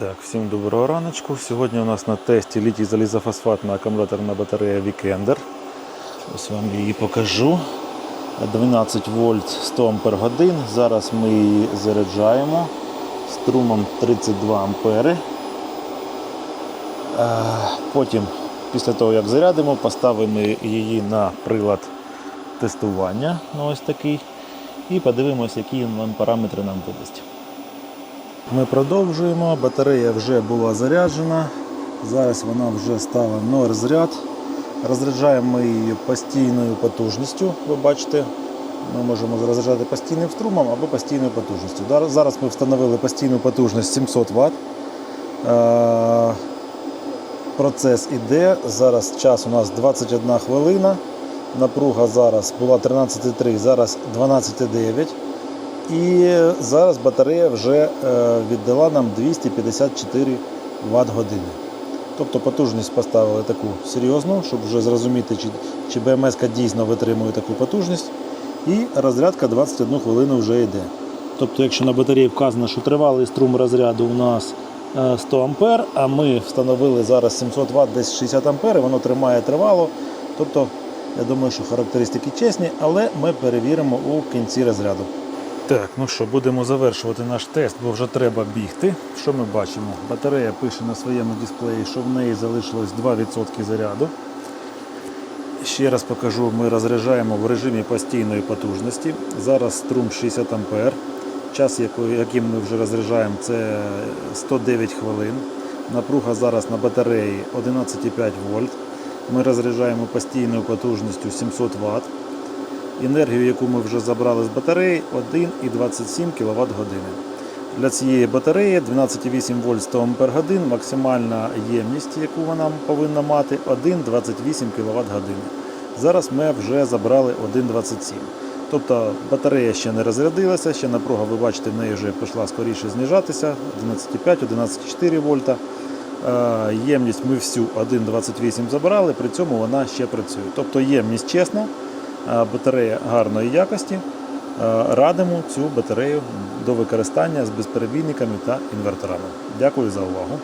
Так, всім доброго раночку. Сьогодні у нас на тесті літій залізофосфатна акумуляторна батарея Weekender. Ось вам її покажу. 12 вольт 100 ампер годин. Зараз ми її заряджаємо струмом 32 ампери. Е, Потім, після того як зарядимо, поставимо її на прилад тестування. Ось такий. І подивимося, які нам параметри нам видасть. Ми продовжуємо. Батарея вже була заряджена. Зараз вона вже стала на розряд. Розряджаємо її постійною потужністю. Ви бачите, ми можемо розряджати постійним струмом або постійною потужністю. Зараз ми встановили постійну потужність 700 Вт. Е, Процес іде. Зараз час у нас 21 хвилина. Напруга зараз була 13,3, зараз 12,9. І зараз батарея вже е, віддала нам 254 Вт години. Тобто потужність поставили таку серйозну, щоб вже зрозуміти, чи, чи БМС дійсно витримує таку потужність. І розрядка 21 хвилину вже йде. Тобто, якщо на батареї вказано, що тривалий струм розряду у нас е, 100 А, а ми встановили зараз 700 Вт, десь 60 А, воно тримає тривало. Тобто, я думаю, що характеристики чесні, але ми перевіримо у кінці розряду. Так, ну що, будемо завершувати наш тест, бо вже треба бігти. Що ми бачимо? Батарея пише на своєму дисплеї, що в неї залишилось 2% заряду. Ще раз покажу, ми розряджаємо в режимі постійної потужності. Зараз струм 60 А. Час, яким ми вже розряджаємо, це 109 хвилин. Напруга зараз на батареї 11,5 вольт. Ми розряджаємо постійною потужністю 700 Вт. Енергію, яку ми вже забрали з батареї, 1,27 кВт години. Для цієї батареї 12,8 вольт 100 Ампер годин, максимальна ємність, яку вона повинна мати, 1,28 кВт години. Зараз ми вже забрали 1,27. Тобто батарея ще не розрядилася, ще напруга, ви бачите, в неї вже пішла скоріше знижатися 11,5-11,4 вольта. Е, Ємність ми всю 1,28 забрали, при цьому вона ще працює. Тобто ємність чесна, батарея гарної якості. Радимо цю батарею до використання з безперебійниками та інверторами. Дякую за увагу.